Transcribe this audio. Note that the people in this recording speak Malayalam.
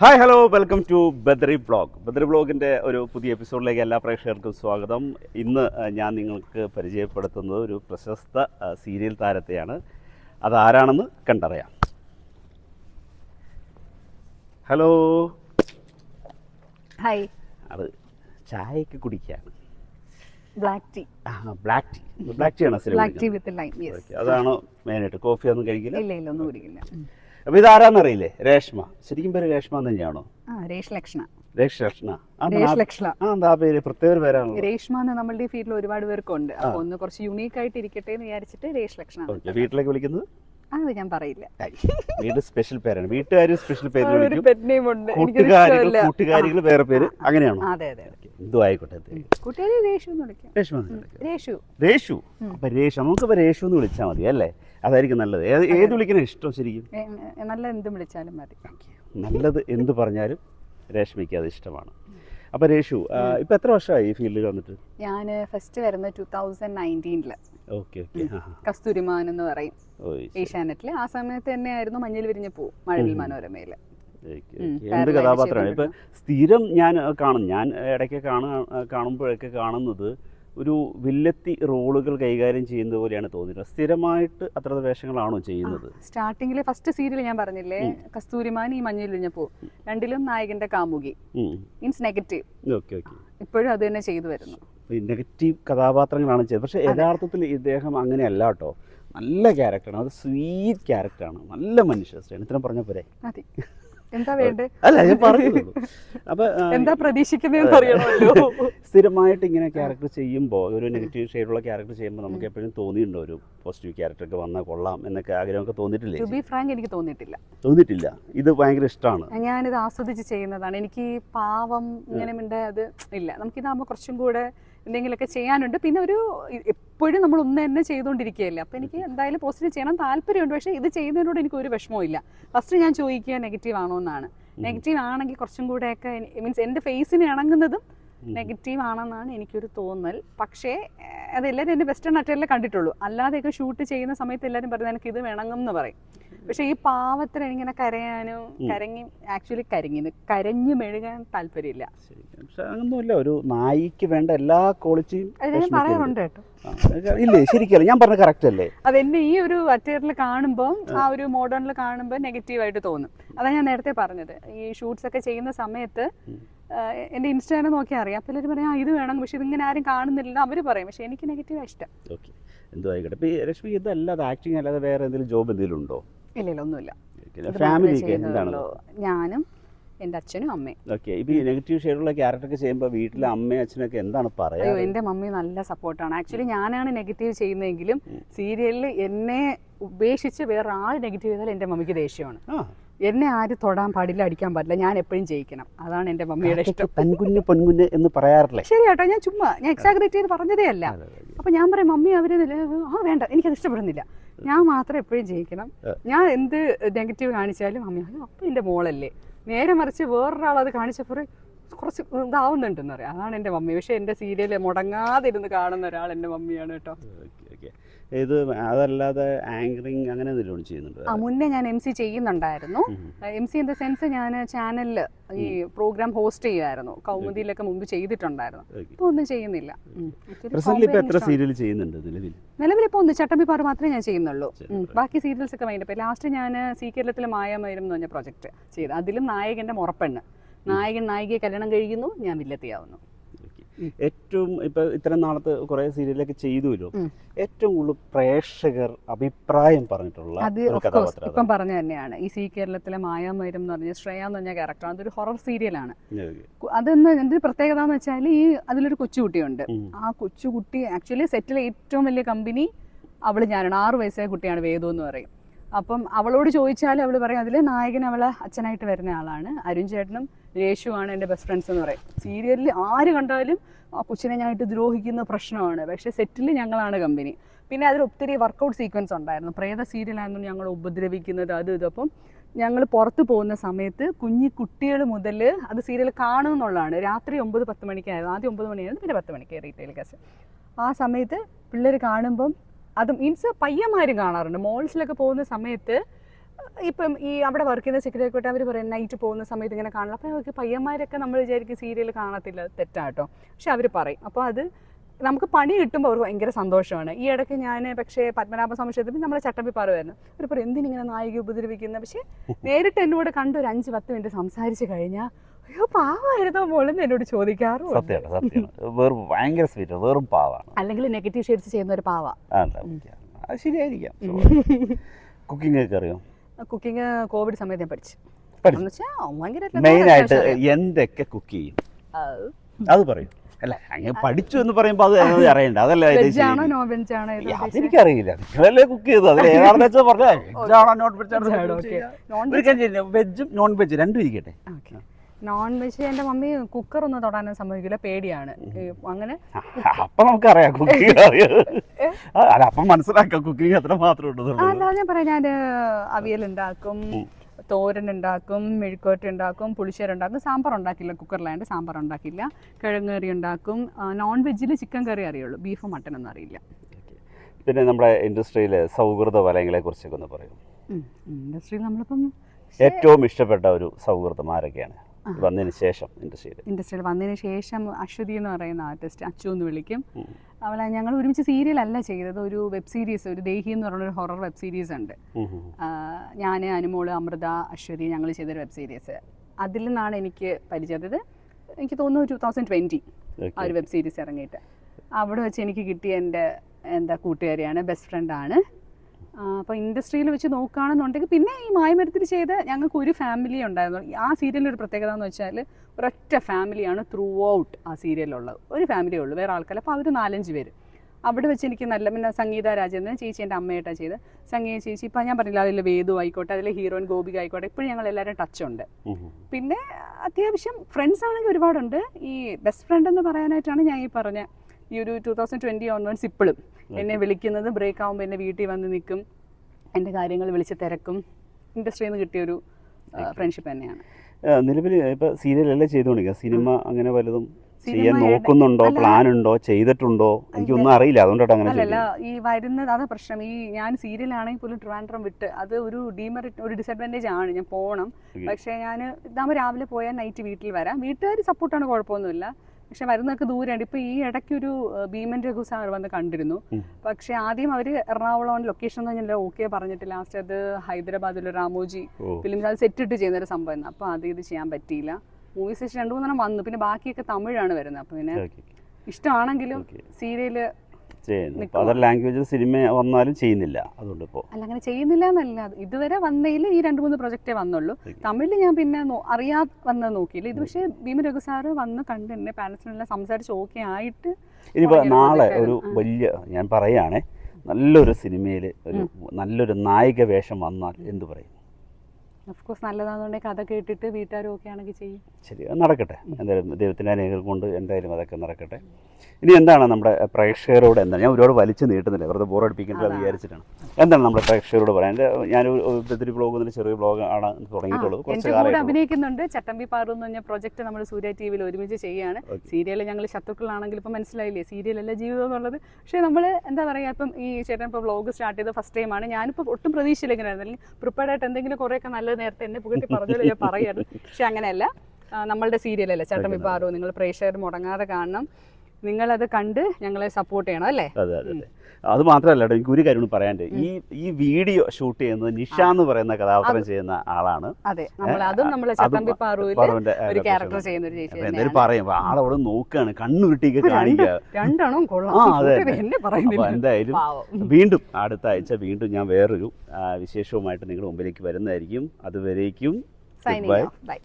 Hi hello welcome to Badri blog Badri ബ്ലോഗിന്റെ ഒരു പുതിയ എപ്പിസോഡിലേക്ക് എല്ലാ പ്രേക്ഷകർക്കും സ്വാഗതം. ഇന്ന് ഞാൻ നിങ്ങൾക്ക് പരിചയപ്പെടുത്തുന്നത് ഒരു പ്രശസ്ത സീരിയൽ താരത്തെയാണ്. അതാരാണെന്ന് കണ്ടറിയാം. ഹലോ ഹായ് അത് ചായക്ക് കുടിക്കുകയാണ്. ബ്ലാക്ക് ടീ ആ ബ്ലാക്ക് ടീ ബ്ലാക്ക് ടീ ആണ് ബ്ലാക്ക് ടീ വിത്ത് ലൈം അതാണ് മെയിനായിട്ട് കോഫി ഒന്നും കഴിക്കില്ല? ഇല്ല ഇല്ല ഒന്നും കുടിക്കില്ല. അപ്പോൾ ഇതാരാന്നറിയില്ലേ? രേഷ്മ. ശരിക്കും പേര് രേഷ്മ തന്നെയാണോ? രേഷ് ലക്ഷണ. രേഷ് ലക്ഷ്ണ ആ പേര്? പ്രത്യേക ഒരു രേഷ്മ എന്ന് നമ്മളുടെ ഫീൽഡിൽ ഒരുപാട് പേർക്കുണ്ട്. അപ്പൊ ഒന്ന് കുറച്ച് യുണീക്ക് ആയിട്ട് ഇരിക്കട്ടെ എന്ന് വിചാരിച്ചിട്ട് രേഷ് ലക്ഷണ വീട്ടിലേക്ക് വിളിക്കുന്നത്? അത് ഞാൻ പറയില്ല. വീട് സ്പെഷ്യൽ പേരാണ്. വീട്ടുകാർ സ്പെഷ്യൽ പേര് കൂട്ടുകാരികൾ കൂട്ടുകാരികൾ വേറെ പേര്. അങ്ങനെയാണോ? അതെ അതെ എന്തോ ആയിക്കോട്ടെ എന്ത്. കുട്ടികളെ രേഷു എന്ന് വിളിക്കാം. രേഷ്മ. രേഷു. രേഷു? അപ്പൊ രേഷു നമുക്കിപ്പോ രേഷു എന്ന് വിളിച്ചാൽ മതി അല്ലേ? അതായിരിക്കും നല്ലത്. ഏത് ഏത് വിളിക്കണ ഇഷ്ടം ശരിക്കും? നല്ല എന്തും വിളിച്ചാലും മതി. നല്ലത് എന്ത് പറഞ്ഞാലും രേഷ്മയ്ക്ക് അത് ഇഷ്ടമാണ്. അപ്പൊ രേഷു ഇപ്പൊ എത്ര വർഷമായി ഈ ഫീൽഡിൽ വന്നിട്ട്? ഞാൻ ഫസ്റ്റ് വരുന്നത് ടൂ തൗസൻഡ് നയന്റീനിൽ ഓക്കെ ഓക്കെ കസ്തൂരിമാൻ എന്ന് പറയും. ഏഷ്യാനെറ്റിൽ ആ സമയത്ത് തന്നെയായിരുന്നു മഞ്ഞിൽ വിരിഞ്ഞ പൂ മഴവിൽ മനോരമയിൽ ഉം, എന്ത് കഥാപാത്രമാണ്? ഇപ്പൊ സ്ഥിരം ഞാൻ കാണും. ഞാൻ ഇടയ്ക്ക് കാണുക കാണുമ്പോഴൊക്കെ കാണുന്നത് ഒരു വില്ലത്തി റോളുകൾ കൈകാര്യം ചെയ്യുന്നത് പോലെയാണ് തോന്നിയത്. സ്ഥിരമായിട്ട് അത്ര വേഷങ്ങളാണോ ചെയ്യുന്നത്? സ്റ്റാർട്ടിങ്ങിലെ ഫസ്റ്റ് സീരിയൽ ഞാൻ പറഞ്ഞില്ലേ കസ്തൂരിമാൻ ഈ മഞ്ഞൾ വിരിഞ്ഞ പൂ രണ്ടിലും നായകന്റെ കാമുകി. മീൻസ് നെഗറ്റീവ് ഇപ്പോഴും അത് തന്നെ ചെയ്തു വരുന്നു. നെഗറ്റീവ് കഥാപാത്രങ്ങളാണ് ചെയ്തത്. പക്ഷേ യഥാർത്ഥത്തിൽ ഇദ്ദേഹം അങ്ങനെയല്ല കേട്ടോ. നല്ല ക്യാരക്ടറാണ് അത് സ്വീറ്റ് ക്യാരക്ടറാണ് നല്ല മനുഷ്യ ഇത്രയും പറഞ്ഞ പോരെ? മതി എന്താ വേണ്ടേ? അല്ല ഞാൻ അപ്പൊ എന്താ പ്രതീക്ഷിക്കുന്നതെന്ന് അറിയണമല്ലോ. സ്ഥിരമായിട്ട് ഇങ്ങനെ ക്യാരക്ടർ ചെയ്യുമ്പോൾ ഒരു നെഗറ്റീവ് ഷെയ്ഡുള്ള ക്യാരക്ടർ ചെയ്യുമ്പോൾ നമുക്ക് എപ്പോഴും തോന്നിയിട്ടുണ്ടോ ഒരു പോസിറ്റീവ് ക്യാരക്ടർ ഒക്കെ വന്നാൽ കൊള്ളാം എന്നൊക്കെ ആഗ്രഹമൊക്കെ തോന്നിയിട്ടില്ലേ? ബി ഫ്രാങ്ക് എനിക്ക് തോന്നിയിട്ടില്ല. തോന്നിയിട്ടില്ല. ഇത് ഭയങ്കര ഇഷ്ടമാണ്. ഞാനിത് ആസ്വദിച്ച് ചെയ്യുന്നതാണ്. എനിക്ക് പാവം ഇങ്ങനെ മിണ്ട അത് ഇല്ല. നമുക്കിതാകുമ്പോൾ കുറച്ചും കൂടെ എന്തെങ്കിലുമൊക്കെ ചെയ്യാനുണ്ട്. പിന്നെ ഒരു എപ്പോഴും നമ്മൾ ഒന്ന് തന്നെ ചെയ്തുകൊണ്ടിരിക്കുകയല്ലേ. അപ്പോൾ എനിക്ക് എന്തായാലും പോസിറ്റീവ് ചെയ്യണം. താല്പര്യമുണ്ട്. പക്ഷേ ഇത് ചെയ്യുന്നതിനോട് എനിക്ക് ഒരു വിഷമവും ഇല്ല ഫസ്റ്റ് ഞാൻ ചോദിക്കുക നെഗറ്റീവ് ആണോ എന്നാണ്. നെഗറ്റീവ് ആണെങ്കിൽ കുറച്ചും കൂടെയൊക്കെ മീൻസ് എന്റെ ഫേസിന് ഇണങ്ങുന്നതും നെഗറ്റീവ് ആണെന്നാണ് എനിക്കൊരു തോന്നൽ. പക്ഷേ അതെല്ലാവരും എന്റെ വെസ്റ്റേൺ അറ്റയറിലെ കണ്ടിട്ടുള്ളൂ. അല്ലാതെയൊക്കെ ഷൂട്ട് ചെയ്യുന്ന സമയത്ത് എല്ലാവരും പറയുന്നത് എനിക്ക് ഇത് വേണമെന്ന് എന്ന് പറയും. പക്ഷേ ഈ പാവത്തിന് ഇങ്ങനെ കരയാനും കരങ്ങി ആക്ച്വലി കരങ്ങി കരഞ്ഞു മെഴുകാൻ താല്പര്യമില്ല. അങ്ങനൊന്നുമില്ല. ഒരു നായിക്ക് വേണ്ട എല്ലാ ക്വാളിറ്റിയും പറയാറുണ്ട് കേട്ടോ. ഇല്ലേ? ശരിക്കല്ല? ഞാൻ പറഞ്ഞ കറക്റ്റ് അല്ലേ? അതെന്നെ ഈ ഒരു അറ്റയറിൽ കാണുമ്പോൾ ആ. ഒരു മോഡേണിൽ കാണുമ്പോൾ നെഗറ്റീവായിട്ട് തോന്നും. അതാണ് ഞാൻ നേരത്തെ പറഞ്ഞത്. ഈ ഷൂട്ട്സ് ഒക്കെ ചെയ്യുന്ന സമയത്ത് എന്റെ ഇൻസ്റ്റാഗ്രാം നോക്കിയാൽ അറിയാം. അപ്പോൾ എല്ലാവരും പറയാം "ആ, ഇത് വേണം. പക്ഷെ ഇതിങ്ങനെ ആരും കാണുന്നില്ല അവർ പറയും. പക്ഷെ എനിക്ക് നെഗറ്റീവാണ് ഇഷ്ടം. ഓക്കെ എന്തോ ആയിക്കോട്ടെ. ഇപ്പൊ ഈ രശ്മി ഇതല്ലാതെ ആക്ടിങ് അല്ലാതെ വേറെ എന്തെങ്കിലും ജോബ് എന്തെങ്കിലും ഉണ്ടോ? ഇല്ല ഇല്ല ഒന്നുമില്ല ഫാമിലി. ഞാനും എന്റെ അച്ഛനും അമ്മയും. ഓക്കെ ഇപ്പൊ ഈ നെഗറ്റീവ് ഷെയ്ഡുള്ള ക്യാരക്ടറൊക്കെ ചെയ്യുമ്പോൾ വീട്ടിലെ അമ്മയും അച്ഛനൊക്കെ എന്താണ് പറയുക എന്റെ മമ്മി നല്ല സപ്പോർട്ടാണ് ആക്ച്വലി ഞാനാണ് നെഗറ്റീവ് ചെയ്യുന്നതെങ്കിലും സീരിയലിൽ എന്നെ ഉപേക്ഷിച്ച് വേറെ ആൾ നെഗറ്റീവ് ചെയ്താൽ എന്റെ മമ്മിക്ക് ദേഷ്യമാണ്. എന്നെ ആരും തൊടാൻ പാടില്ല അടിക്കാൻ പാടില്ല. ഞാൻ എപ്പോഴും ജയിക്കണം. അതാണ് എന്റെ മമ്മിയുടെ ഇഷ്ടം. പെൺകുഞ്ഞ് പെൺകുഞ്ഞ് എന്ന് പറയാറില്ലേ? ശരി കേട്ടോ ഞാൻ ചുമ്മാ ഞാൻ എക്സാഗ്രേറ്റ് ചെയ്ത് പറഞ്ഞതേ അല്ല. അപ്പൊ ഞാൻ പറയും മമ്മി അവർ ആ വേണ്ട എനിക്കത് ഇഷ്ടപ്പെടുന്നില്ല. ഞാൻ മാത്രം എപ്പോഴും ജയിക്കണം. ഞാൻ എന്ത് നെഗറ്റീവ് കാണിച്ചാലും അമ്മ അപ്പൊ എന്റെ മോളല്ലേ? നേരെ മറിച്ച് വേറൊരാൾ അത് കാണിച്ചപ്പോൾ കുറച്ച് ഇതാവുന്നുണ്ടെന്ന് പറയാം. അതാണ് എന്റെ മമ്മി. പക്ഷെ എന്റെ സീരിയൽ മുടങ്ങാതിരുന്ന് കാണുന്ന ഒരാൾ എന്റെ മമ്മിയാണ് കേട്ടോ. ഇത് അതല്ലാതെ ആങ്കറിങ് അങ്ങനെ എന്തെങ്കിലും ചെയ്യുന്നുണ്ട്? ആ മുന്നേ ഞാൻ എം സി ചെയ്യുന്നുണ്ടായിരുന്നു. M C in the sense ഞാൻ ചാനലിൽ ഈ പ്രോഗ്രാം ഹോസ്റ്റ് ചെയ്യുമായിരുന്നു കൗമുദിയിലൊക്കെ മുമ്പ് ചെയ്തിട്ടുണ്ടായിരുന്നു. ഇപ്പൊ ഒന്നും ചെയ്യുന്നില്ല. എത്ര സീരിയൽ ചെയ്യുന്നുണ്ട് നിലവിൽ? നിലവിൽ ഇപ്പോൾ ഒന്ന് ചട്ടമ്പിപ്പാറ് മാത്രമേ ഞാൻ ചെയ്യുന്നുള്ളൂ. ബാക്കി സീരിയൽസ് ഒക്കെ വേണ്ടി ലാസ്റ്റ് ഞാൻ സീ കേരളത്തിലെ മായാമയം എന്ന് പറഞ്ഞ പ്രൊജക്ട് ചെയ്തു. അതിലും നായകന്റെ മുറപ്പെണ്ണ്. നായകൻ നായികയെ കല്യാണം കഴിക്കുന്നു ഞാൻ വില്ലത്തിയാവുന്നു. ഏറ്റവും ഇപ്പൊ ഇത്രയും നാളത്തെ കുറെ സീരിയലൊക്കെ ചെയ്തുവല്ലോ. ഏറ്റവും കൂടുതൽ പ്രേക്ഷകർ അഭിപ്രായം പറഞ്ഞിട്ടുള്ള അത് ഇപ്പം പറഞ്ഞ തന്നെയാണ്. ഈ സി കേരളത്തിലെ മായാമയം എന്ന് പറഞ്ഞ ശ്രേയ എന്ന് പറഞ്ഞ ക്യാരക്ടർ അതൊരു ഹൊറർ സീരിയലാണ്. അതെന്ന് എന്തൊരു പ്രത്യേകത എന്ന് വെച്ചാൽ ഈ അതിലൊരു കൊച്ചുകുട്ടിയുണ്ട്. ആ കൊച്ചുകുട്ടി ആക്ച്വലി സെറ്റിലെ ഏറ്റവും വലിയ കമ്പനി അവൾ ഞാനാണ്. ആറ് വയസ്സായ കുട്ടിയാണ് വേദു എന്ന് പറയും. അപ്പം അവളോട് ചോദിച്ചാൽ അവൾ പറയും അതിലെ നായകൻ അവളെ അച്ഛനായിട്ട് വരുന്ന ആളാണ്. അരുൺ ചേട്ടനും രേഷുവാണ് എന്റെ ബെസ്റ്റ് ഫ്രണ്ട്സ് എന്ന് പറയും. സീരിയലിൽ ആര് കണ്ടാലും ആ കൊച്ചിനെ ഞാനായിട്ട് ദ്രോഹിക്കുന്ന പ്രശ്നമാണ്. പക്ഷേ സെറ്റിൽ ഞങ്ങളാണ് കമ്പനി പിന്നെ അതിൽ ഒത്തിരി വർക്കൗട്ട് സീക്വൻസ് ഉണ്ടായിരുന്നു. പ്രേത സീരിയലായിരുന്നു ഞങ്ങൾ ഉപദ്രവിക്കുന്നത് അത് ഇതപ്പം ഞങ്ങൾ പുറത്ത് പോകുന്ന സമയത്ത് കുഞ്ഞു കുട്ടികൾ മുതൽ അത് സീരിയൽ കാണും എന്നുള്ളതാണ്. രാത്രി ഒമ്പത് പത്ത് മണിക്കായിരുന്നു ആദ്യം ഒമ്പത് മണിയായിരുന്നു പിന്നെ പത്ത് മണിക്ക് റീറ്റെയിൽ കാസ് ആ സമയത്ത് പിള്ളേർ കാണുമ്പം അത് മീൻസ് പയ്യന്മാരും കാണാറുണ്ട്. മോൾസിലൊക്കെ പോകുന്ന സമയത്ത് ഇപ്പം ഈ അവിടെ വർക്ക് ചെയ്യുന്ന സെക്രട്ടറി അവർ പറയും നൈറ്റ് പോകുന്ന സമയത്ത് ഇങ്ങനെ കാണില്ല അപ്പോൾ അവർക്ക് പയ്യന്മാരൊക്കെ നമ്മൾ വിചാരിക്കും സീരിയൽ കാണത്തില്ല തെറ്റാട്ടോ. പക്ഷെ അവർ പറയും. അപ്പോൾ അത് നമുക്ക് പണി കിട്ടുമ്പോൾ അവർ ഭയങ്കര സന്തോഷമാണ്. ഈ ഇടയ്ക്ക് ഞാൻ പക്ഷേ പത്മനാഭ സംശയത്തിൽ നമ്മളെ ചട്ടമ്പിപ്പാറുമായിരുന്നു അവർ പറയും എന്തിനിങ്ങനെ നായിക ഉപദ്രവിക്കുന്നത് പക്ഷേ നേരിട്ട് എന്നോട് കണ്ട് ഒരു അഞ്ച് പത്ത് മിനിറ്റ് സംസാരിച്ച് കഴിഞ്ഞാൽ അയ്യോ പാവായിരുന്നോ മോളെന്ന് എന്നോട് ചോദിക്കാറുണ്ട് സത്യമാണ് സത്യമാണ്. വെറും ഭയങ്കര സ്വീറ്റ് വെറും പാവാണ്. അല്ലെങ്കിൽ നെഗറ്റീവ് ഷെയ്ഡ്സ് ചെയ്യുന്ന ഒരു പാവ. ശരിയായിരിക്കാം. കുക്കിംഗ് ഒക്കെ അറിയോ? കുക്കിംഗ് കോവിഡ് സമയത്ത് ഞാൻ പഠിച്ചു. ഭയങ്കര മെയിനായിട്ട് എന്തൊക്കെ കുക്ക് ചെയ്യും? അത്. പറയും. അല്ല അങ്ങനെ പഠിച്ചു എന്ന് പറയുമ്പോൾ അത് അറിയണ്ട. അതല്ല അതെനിക്കറിയില്ല. നിങ്ങളല്ലേ കുക്ക് ചെയ്തത്? അതിൽ ഏതാണെന്ന് വെച്ചാൽ പറഞ്ഞാൽ നോൺ വെജ് നോൺ വെജും നോൺ വെജ് രണ്ടും ഇരിക്കട്ടെ. നോൺ വെജ് എന്റെ മമ്മി കുക്കർ ഒന്നും തൊടാനും സമ്മതിക്കില്ല പേടിയാണ്. അങ്ങനെ അപ്പൊ നമുക്കറിയാം കുക്കിംഗ് അറിയാം. അല്ല അപ്പം മനസ്സിലാക്കാം കുക്കിംഗ് എത്ര മാത്രം ഉള്ളൂ അല്ല ഞാൻ പറയാം ഞാൻ അവിയൽ ഉണ്ടാക്കും തോരൻ ഉണ്ടാക്കും മെഴുക്കോട്ട് ഉണ്ടാക്കും പുളിശ്ശേരി ഉണ്ടാക്കും സാമ്പാർ ഉണ്ടാക്കില്ല കുക്കറിലായത് സാമ്പാർ ഉണ്ടാക്കില്ല. കിഴങ്ങ് കറി ഉണ്ടാക്കും. നോൺ വെജിൽ ചിക്കൻ കറി അറിയുള്ളൂ ബീഫ് മട്ടൻ ഒന്നും അറിയില്ല. പിന്നെ നമ്മുടെ ഇൻഡസ്ട്രിയിലെ സൗഹൃദ വലയങ്ങളെ കുറിച്ചൊക്കെ ഒന്ന് പറയും. ഇൻഡസ്ട്രിയിൽ നമ്മളിപ്പം ഏറ്റവും ഇഷ്ടപ്പെട്ട ഒരു സൗഹൃദം ആരൊക്കെയാണ്? വന്നതിന് ശേഷം ഇൻഡസ്ട്രിയിൽ ഇൻഡസ്ട്രിയിൽ വന്നതിന് ശേഷം അശ്വതി എന്ന് പറയുന്ന ആർട്ടിസ്റ്റ് അച്ചു എന്ന് വിളിക്കും. അവളെ ഞങ്ങൾ ഒരുമിച്ച് സീരിയൽ അല്ല ചെയ്തത്. ഒരു വെബ് സീരീസ് ഒരു ദേഹി എന്ന് പറഞ്ഞൊരു ഹൊറർ വെബ് സീരീസ് ഉണ്ട്. ഞാൻ അനുമോൾ അമൃത അശ്വതി ഞങ്ങൾ ചെയ്തൊരു വെബ് സീരീസ് അതിൽ നിന്നാണ് എനിക്ക് പരിചയത് എനിക്ക് തോന്നുന്നു ടു തൗസൻഡ് ട്വന്റി ആ ഒരു വെബ് സീരീസ് ഇറങ്ങിയിട്ട്. അവിടെ വെച്ച് എനിക്ക് കിട്ടിയ എന്റെ എന്താ കൂട്ടുകാരിയാണ് ബെസ്റ്റ് ഫ്രണ്ടാണ് അപ്പോൾ ഇൻഡസ്ട്രിയിൽ വെച്ച് നോക്കുകയാണെന്നുണ്ടെങ്കിൽ പിന്നെ ഈ മായമരത്തിൽ ചെയ്ത് ഞങ്ങൾക്ക് ഒരു ഫാമിലി ഉണ്ടായിരുന്നു ആ സീരിയലിന്റെ ഒരു പ്രത്യേകത എന്ന് വെച്ചാൽ ഒരൊറ്റ ഫാമിലിയാണ് ത്രൂ ഔട്ട് ആ സീരിയലുള്ളത് ഒരു ഫാമിലിയേ ഉള്ളൂ. വേറെ ആൾക്കാർ അപ്പോൾ അവർ നാലഞ്ച് പേര്. അവിടെ വെച്ച് എനിക്ക് നല്ല പിന്നെ സംഗീത രാജേന്ദ്രൻ ചേച്ചി എന്റെ അമ്മയായിട്ടാണ് ചെയ്ത്. സംഗീത ചേച്ചി ഇപ്പം ഞാൻ പറഞ്ഞില്ല അതിൽ വേദു ആയിക്കോട്ടെ അതിലെ ഹീറോയിൻ ഗോപിക ആയിക്കോട്ടെ ഇപ്പോഴും ഞങ്ങൾ എല്ലാവരും ടച്ച് ഉണ്ട്. പിന്നെ അത്യാവശ്യം ഫ്രണ്ട്സ് ആണെങ്കിൽ ഒരുപാടുണ്ട്. ഈ ബെസ്റ്റ് ഫ്രണ്ട് എന്ന് പറയാനായിട്ടാണ് ഞാൻ ഈ പറഞ്ഞ ഈ ഒരു ടൂ തൗസൻഡ് ട്വന്റി ഓൺവേഴ്സ് ഇപ്പോഴും എന്നെ വിളിക്കുന്നത് ബ്രേക്ക് ആകുമ്പോൾ എന്നെ വീട്ടിൽ വന്ന് നിൽക്കും എന്റെ കാര്യങ്ങൾ വിളിച്ച് തിരക്കും. ഇൻഡസ്ട്രിയിൽ നിന്ന് കിട്ടിയൊരു ഫ്രണ്ട്ഷിപ്പ് തന്നെയാണ്. നിലവിൽ ഇപ്പോൾ സീരിയലല്ലേ ചെയ്തുകൊണ്ടിരിക്കുക സിനിമ അങ്ങനെ വലുതും ചെയ്യാൻ നോക്കുന്നുണ്ടോ. പ്ലാൻ ഉണ്ടോ? ചെയ്തിട്ടുണ്ടോ? എനിക്കൊന്നും അറിയില്ല. അതുകൊണ്ടാണ് അങ്ങനെ അല്ല ഈ വരുന്നത് അതാ പ്രശ്നം. ഈ ഞാൻ സീരിയലാണെങ്കിൽ പോലും ട്രിവാൻഡ്രം വിട്ട് അത് ഒരു ഡീമെറിറ്റ് ഒരു ഡിസഡ്വാന്റേജ് ആണ്. ഞാൻ പോകണം. പക്ഷേ ഞാൻ ഇതാകുമ്പോൾ രാവിലെ പോയാൽ നൈറ്റ് വീട്ടിൽ വരാം. വീട്ടുകാർ സപ്പോർട്ടാണ് കുഴപ്പമൊന്നുമില്ല. പക്ഷെ വരുന്നതൊക്കെ ദൂരമുണ്ട് ഇപ്പൊ ഈ ഇടയ്ക്കൊരു ഒരു ഭീമൻ രഘു സാർ വന്ന് കണ്ടിരുന്നു. പക്ഷെ ആദ്യം അവർ എറണാകുളം ലൊക്കേഷൻ ഒന്നും ഞാൻ ഓക്കെ പറഞ്ഞിട്ട് ലാസ്റ്റ് അത് ഹൈദരാബാദിലെ രാമോജി ഫിലിംസ് ഫിലിം അത് സെറ്റ് ഇട്ട് ചെയ്യുന്ന ഒരു സംഭവം അപ്പൊ അത് ഇത് ചെയ്യാൻ പറ്റിയില്ല. മൂവി സെഷൻ രണ്ടു മൂന്നെണ്ണം വന്നു. പിന്നെ ബാക്കിയൊക്കെ തമിഴാണ് വരുന്നത്. അപ്പൊ പിന്നെ ഇഷ്ടമാണെങ്കിലും സീരിയൽ ചെയ്യുന്നു. അതർ ലാംഗ്വേജിൽ സിനിമ വന്നാലും ചെയ്യുന്നില്ല. അതുകൊണ്ട് ഇപ്പോൾ അല്ല അങ്ങനെ ചെയ്യുന്നില്ല എന്നല്ല. ഇതുവരെ വന്നതിൽ ഈ രണ്ട് മൂന്ന് പ്രൊജക്റ്റേ വന്നുള്ളൂ. തമിഴിൽ ഞാൻ പിന്നെ അറിയാ വന്ന് നോക്കിയില്ല. ഇത് പക്ഷേ ഭീമ രഘു സാറ് വന്ന് കണ്ട് എന്നെ പാരൻസിനെല്ലാം സംസാരിച്ച് ഓക്കെ ആയിട്ട് ഇനിയിപ്പോൾ നാളെ ഒരു വലിയ ഞാൻ പറയുകയാണേ നല്ലൊരു സിനിമയിൽ ഒരു നല്ലൊരു നായിക വേഷം വന്നാൽ എന്തു പറയും? കോഴ്സ് നല്ലതാണെന്നുണ്ടെങ്കിൽ കഥ കേട്ടിട്ട് വീട്ടുകാരും ഒക്കെ ആണെങ്കിൽ ചെയ്യും. ശരി അത് നടക്കട്ടെ. എന്തായാലും ദൈവത്തിന്റെ അനുഗ്രഹം കൊണ്ട് എന്തായാലും അതൊക്കെ നടക്കട്ടെ. ഇനി എന്താണ് നമ്മുടെ പ്രേക്ഷകരോട് എന്താണ്? ഞാൻ ഒരുപാട് വലിച്ചു നീട്ടുന്നില്ല? വെറുതെ ബോറടിപ്പിക്കേണ്ടത്. വിചാരിച്ചിട്ടാണ്. എന്താണ് നമ്മുടെ പ്രേക്ഷകരോട് പറയാൻ? എന്റെ ഞാനൊരു ഒത്തിരി ബ്ലോഗ് തന്നെ ചെറിയ ബ്ലോഗ് ആണ് തുടങ്ങിയിട്ടുള്ളത്. കുറച്ച് കാലമായിട്ട് അഭിനയിക്കുന്നുണ്ട് ചട്ടമ്പി പാറു എന്ന് പറഞ്ഞ പ്രൊജക്ട് നമ്മൾ സൂര്യ ടി വിയിൽ ഒരുമിച്ച് ചെയ്യാണ് Okay. സീരിയൽ ഞങ്ങൾ ശത്രുക്കളാണെങ്കിൽ ഇപ്പം മനസ്സിലായില്ലേ? സീരിയലല്ല ജീവിതം എന്നുള്ളത് പക്ഷേ നമ്മൾ എന്താ പറയുക ഇപ്പം ഈ ചേട്ടൻ ഇപ്പോൾ ബ്ലോഗ് സ്റ്റാർട്ട് ചെയ്ത ഫസ്റ്റ് ടൈമാണ് ഞാനിപ്പോൾ ഒട്ടും പ്രതീക്ഷയില്ല ഇങ്ങനെ അല്ലെങ്കിൽ പ്രിപ്പയർഡ് ആയിട്ട് എന്തെങ്കിലും കുറേയൊക്കെ നല്ലത് നേരത്തെ എന്നെ പുകട്ടി പറഞ്ഞാലും ഞാൻ പറയാറ് പക്ഷെ അങ്ങനെയല്ല. നമ്മളുടെ സീരിയലല്ലേ വിഭാഗവും നിങ്ങൾ പ്രേക്ഷകർ മുടങ്ങാതെ കാണണം. നിങ്ങളത് കണ്ട് ഞങ്ങളെ സപ്പോർട്ട് ചെയ്യണം അല്ലേ? അതെ അതെ അതെ. അത് മാത്രമല്ല എനിക്ക് ഒരു കാര്യം പറയാനുണ്ട്. ഈ ഈ വീഡിയോ ഷൂട്ട് ചെയ്യുന്നത് നിഷ എന്ന് പറയുന്ന കഥാപാത്രം ചെയ്യുന്ന ആളാണ്. അതെ ചട്ടമ്പി ഒരു ക്യാരക്ടർ ചെയ്യുന്ന ഒരു ചേച്ചി അപ്പൊ എന്തായാലും പറയും ആളവിടെ നോക്കുകയാണ് കണ്ണുരുട്ടിക്ക് കാണിക്കുക രണ്ടെണ്ണം കൊള്ളാം. എന്തായാലും വീണ്ടും അടുത്ത ആഴ്ച വീണ്ടും ഞാൻ വേറൊരു വിശേഷവുമായിട്ട് നിങ്ങളുടെ മുമ്പിലേക്ക് വരുന്നതായിരിക്കും. അതുവരേക്കും ബൈ